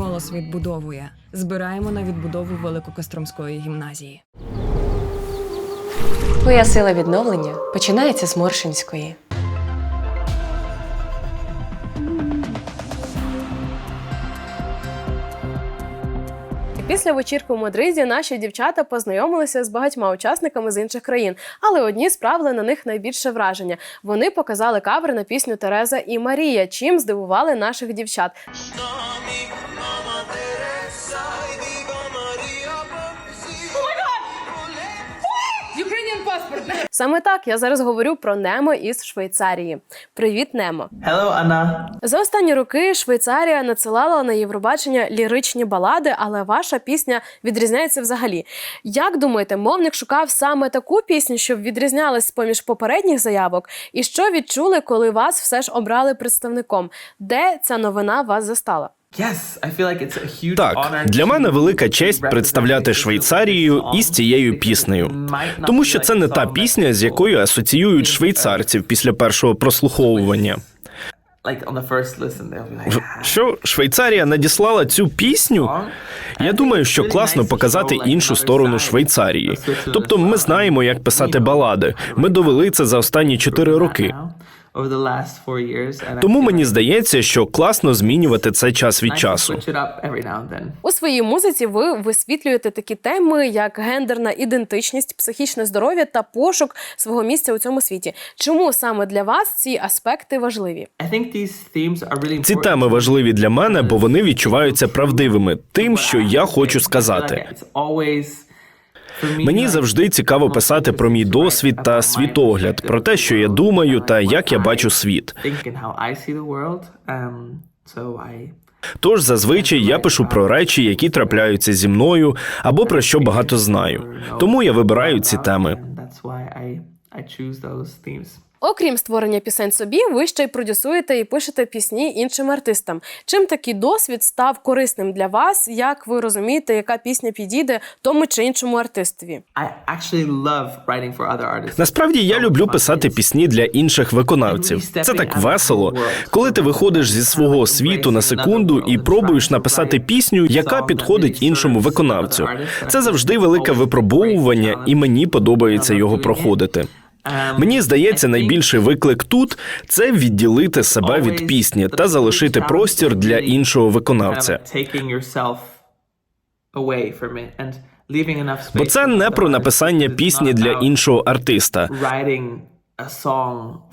голос відбудовує. Збираємо на відбудову Великокостромської гімназії. Твоя сила відновлення починається з Моршинської. Після вечірки у Мадриді наші дівчата познайомилися з багатьма учасниками з інших країн, але одні справили на них найбільше враження. Вони показали кавер на пісню Тереза і Марія, чим здивували наших дівчат. Саме так я зараз говорю про Немо із Швейцарії. Привіт, Немо. Hello, Anna. За останні роки Швейцарія надсилала на Євробачення ліричні балади, але ваша пісня відрізняється взагалі. Як думаєте, мовник шукав саме таку пісню, щоб відрізнялась поміж попередніх заявок? І що відчули, коли вас все ж обрали представником? Де ця новина вас застала? Так, для мене велика честь представляти Швейцарію із цією піснею, тому що це не та пісня, з якою асоціюють швейцарців після першого прослуховування. Like on the first listen, they'll be like, "Ah, Що Швейцарія надіслала цю пісню? Я думаю, що класно показати іншу сторону Швейцарії. Тобто, ми знаємо, як писати балади. Ми довели це за останні чотири роки. Now, over the last four years, and I Тому мені здається, що класно змінювати це час від часу. switch it up every now and then. У своїй музиці ви висвітлюєте такі теми, як гендерна ідентичність, психічне здоров'я та пошук свого місця у цьому світі. Чому саме для вас ці аспекти важливі? I think these themes are really Ці теми важливі для мене, бо вони відчуваються правдивими, тим, що я хочу сказати. Мені завжди цікаво писати про мій досвід та світогляд, про те, що я думаю та як я бачу світ. Тож зазвичай я пишу про речі, які трапляються зі мною, або про що багато знаю. Тому я вибираю ці теми. Окрім створення пісень собі, ви ще й продюсуєте і пишете пісні іншим артистам. Чим такий досвід став корисним для вас? Як ви розумієте, яка пісня підійде тому чи іншому артистові? Насправді я люблю писати пісні для інших виконавців. Це так весело, коли ти виходиш зі свого світу на секунду і пробуєш написати пісню, яка підходить іншому виконавцю. Це завжди велике випробовування, і мені подобається його проходити. Мені здається, найбільший виклик тут це відділити себе від пісні та залишити простір для іншого виконавця. Enough space Бо це не про написання пісні для іншого артиста.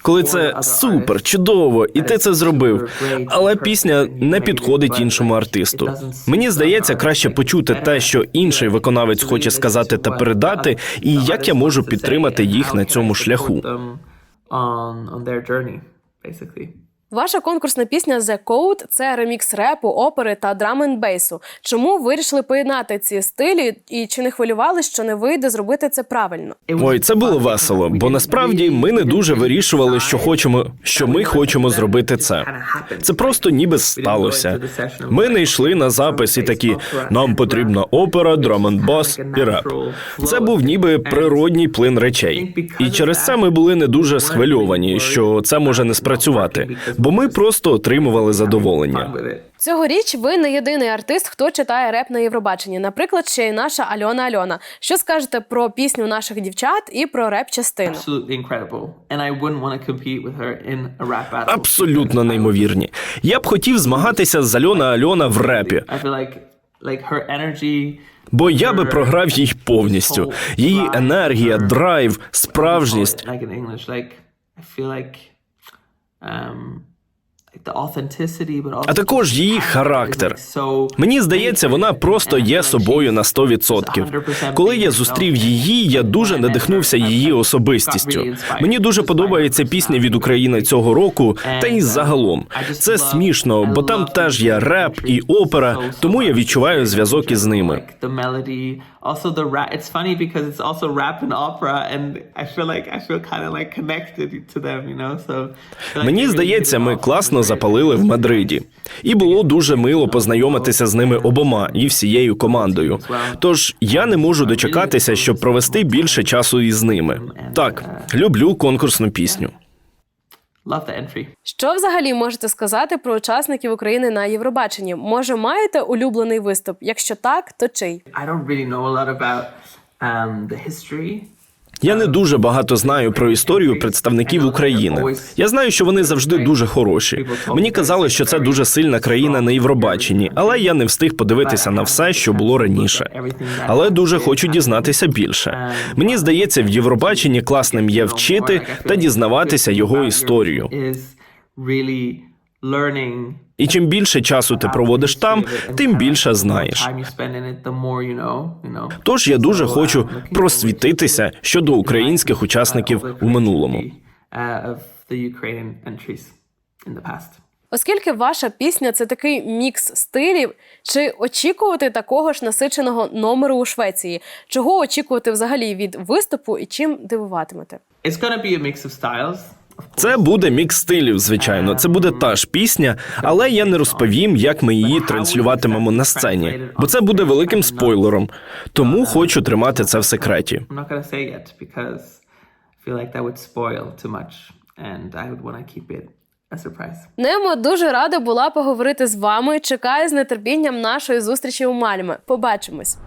Коли це супер, чудово, і ти це зробив. Але пісня не підходить іншому артисту. Мені здається, краще почути те, що інший виконавець хоче сказати та передати, і як я можу підтримати їх на цьому шляху. on on their journey, basically. Ваша конкурсна пісня The Code – це ремікс репу, опери та драм н бейсу. Чому вирішили поєднати ці стилі і чи не хвилювали, що не вийде зробити це правильно? Ой, це було весело, бо насправді ми не дуже вирішували, що хочемо, що ми хочемо зробити це. Це просто ніби сталося. Ми не йшли на запис і такі. Нам потрібна опера, драмонбас і реп. Це був ніби природній плин речей. І через це ми були не дуже схвильовані, що це може не спрацювати, бо ми просто отримували задоволення. Цьогоріч ви не єдиний артист, хто читає реп на Євробаченні. Наприклад, ще й наша Альона Альона. Що скажете про пісню наших дівчат і про реп частину? Абсолютно неймовірні. Я б хотів змагатися з Альона Альона в репі. Бо я би програв їй повністю. Її енергія, драйв, справжність. А також її характер. Мені здається, вона просто є собою на 100%. Коли я зустрів її, я дуже надихнувся її особистістю. Мені дуже подобається пісня від України цього року, та й загалом. Це смішно, бо там теж є реп і опера, тому я відчуваю зв'язок із ними. Also the rap. It's funny because it's also rap and opera, and I feel like I feel kind of like connected to them, you know. So like Мені здається, ми класно запалили в Мадриді, і було дуже мило познайомитися з ними обома і всією командою. Тож я не можу дочекатися, щоб провести більше часу із ними. Так, люблю конкурсну пісню. Love the entry. Що взагалі можете сказати про учасників України на Євробаченні? Може, маєте улюблений виступ? Якщо так, то чий? I don't really know a lot about um, the history. Я не дуже багато знаю про історію представників України. Я знаю, що вони завжди дуже хороші. Мені казали, що це дуже сильна країна на Євробаченні, але я не встиг подивитися на все, що було раніше. Але дуже хочу дізнатися більше. Мені здається, в Євробаченні класним є вчити та дізнаватися його історію. І чим більше часу ти проводиш там, тим більше знаєш. Тож я дуже хочу просвітитися щодо українських учасників у минулому. Uh. Оскільки ваша пісня це такий мікс стилів, чи очікувати такого ж насиченого номеру у Швеції? Чого очікувати взагалі від виступу і чим дивуватимете? It's gonna be a mix of styles. Це буде мікс стилів, звичайно. Це буде та ж пісня, але я не розповім, як ми її транслюватимемо на сцені, бо це буде великим спойлером. Тому хочу тримати це в секреті. Немо дуже рада була поговорити з вами. Чекаю з нетерпінням нашої зустрічі у Мальме. Побачимось.